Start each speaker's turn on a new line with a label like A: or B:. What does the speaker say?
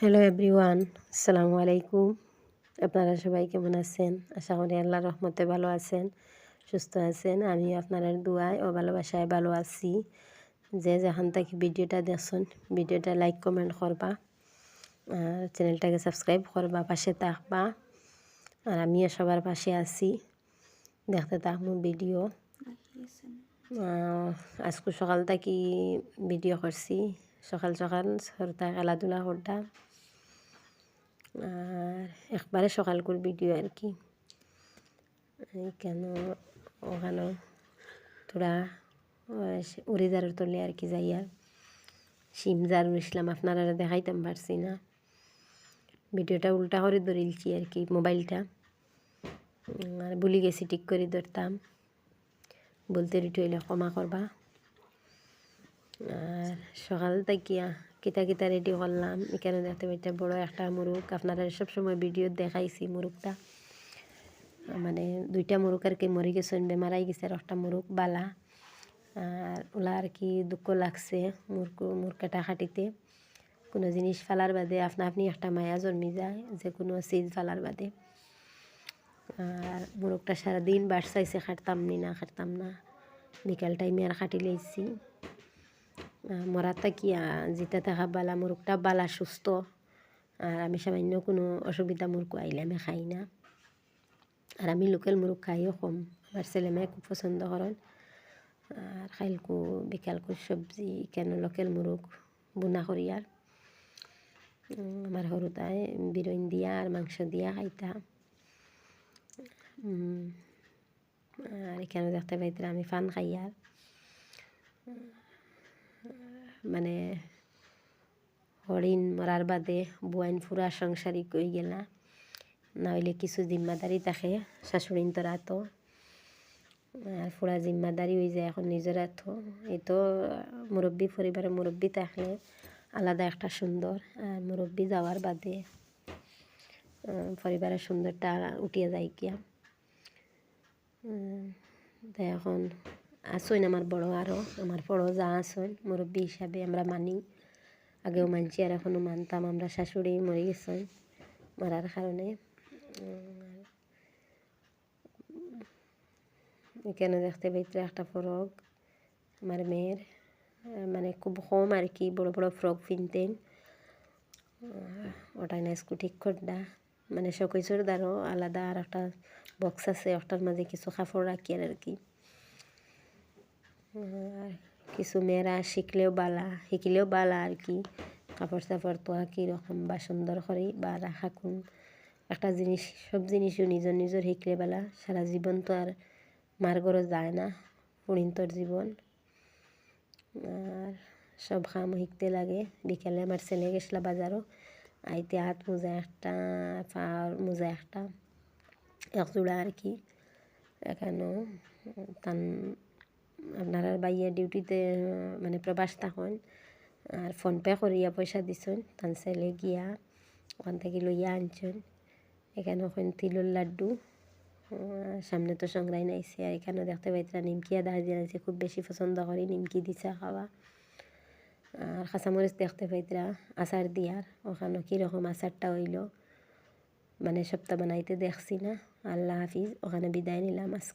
A: Hello everyone আসসালামু আলাইকুম আপনারা সবাই কেমন আছেন? আশা করি আল্লাহ রহমতে ভালো আছেন সুস্থ আছেন। আমি আপনার দোয়ায় ও ভালোবাসায় ভালো আছি। যে যেখান থেকে ভিডিওটা দেখছেন ভিডিওটা লাইক কমেন্ট করবা। আর চ্যানেলটাকে সাবস্ক্রাইব করবা পাশে থাকবা। আর আমিও সবার পাশে আছি। দেখতে থাকব ভিডিও। আজকে সকাল থেকে ভিডিও করছি। সকাল সকাল সরতা খেলাধুলা করতাম। আর একবারে সকাল করে ভিডিও আর কি। কেন ওখানে তোরা উড়িদারের তলে আর কি যাই আর সিম জার ইসলাম আপনারা দেখাইতাম পারছি না। ভিডিওটা উল্টা করে ধরিলছি আর কি মোবাইলটা। আর ভুলি গেছি ঠিক করে ধরতাম। বলতে রিটু এলে ক্ষমা করবা। আর সকাল থাকিয়া কিতা কিতা রেডি করলাম। এখানে দেখতে পাইতে বড় একটা মুরুগ আপনারা সবসময় ভিডিও দেখাইছি মুরুগটা মানে দুইটা মুরুগ আর কি মরি গেছেন বেমারাই গেছে আর একটা মুরুগ বালা। আর ওলা আর কি দুঃখ লাগছে মুরগ মুরগাটা খাটিতে কোনো জিনিস ফালার বাদে আপনা আপনি একটা মায়া জন্মি যায়, যে কোনো চিজ ফালার বাদে। আর মুরগটা সারাদিন বাস চাইছে খাটতাম নি না, খাটতাম না। বিকাল টাইমে আর খাটি লেছি মরাটা কি যেটা থাকা বালা মুরগটা বালা সুস্থ। আর আমি সামান্য কোনো অসুবিধা মুরগ আইলে আমি খাই না। আর আমি লোকাল মুরগ খাইও কম আমার ছেলে মেয়ে খুব পছন্দ করেন আর খাইলকু, বিকালকু সবজি কেন লোকাল মুরগ বুনা করি আর আমার সৰুতাই বিরইন দিয়া আর মাংস দিয়া খাইতা। আর এখানে দেখতে পাইতে আমি ফান খাই আর মানে হরিণ মরার বাদে বুয়াইন ফুরা সংসারী কই গেলা হইলে কিছু জিম্মাদারি থাকে, শাশুড়িন তোরা তো আর ফুরা জিম্মাদারি হয়ে যায় এখন নিজের তো এই তো মুরব্বী পরিবারের মুরব্বী থাকলে আলাদা একটা সুন্দর, আর মুরব্বী যাওয়ার বাদে পরিবারের সুন্দরটা উঠিয়ে যায় কিয়া এখন আসইন আমার বড় আরও আমার বড় যা আসইন, মুরব্বী হিসাবে আমরা মানি। আগেও মানছি আর এখনও মানতাম, আমরা শাশুড়ি মরে গেছেন মারার কারণে। এখানে দেখতে পাইতে একটা ফরক, আমার মেয়ের মানে খুব কম আর কি, বড় বড় ফ্রক কিনতেন ওটাই না স্কুটি করডা মানে শোকেসের দ্বারও আলাদা আর একটা বক্স আছে, ওটার মাঝে কিছু কাপড় রাখি আর কি। কিছু মেয়েরা শিখলেও বালা, শিখিলেও বালা আর কি। কাপড় চাপড় তো কীরকম বা সুন্দর করে বা রাখা কোন একটা জিনিস, সব জিনিসও নিজের নিজের শিখলে বেলা। সারা জীবন তো আর মার যায় না, পুরিন্তর জীবন। আর সব খাম শিখতে লাগে। বিকেলে আমার ছেলে গেছিলা বাজারও। আইতে হাত মোজা একটা পাওয়ার মোজা একটা, এক আর কি। এখানেও তান আপনারা বাইয়া ডিউটিতে মানে প্রবাস থাকুন, আর ফোনপে করিয়া পয়সা দিছেন, তান ছেলে গিয়া, ওখান থেকে লইয়া আনছেন। এখানে ওখানে তিলুর লাড্ডু সামনে তো সংগ্রাই নাইছে, আর এখানে দেখতে পাইতরা নিমকি আদা দিয়েছে খুব বেশি পছন্দ করি নিমকি দিছে খাওয়া। আর কাঁচামরিচ দেখতে পাইতরা, আচার দিয়ার ওখানে কীরকম আচারটা হইল মানে সপ্তাহ বানাইতে দেখছি না। আল্লাহ হাফিজ, ওখানে বিদায় নিলাম, আজকে।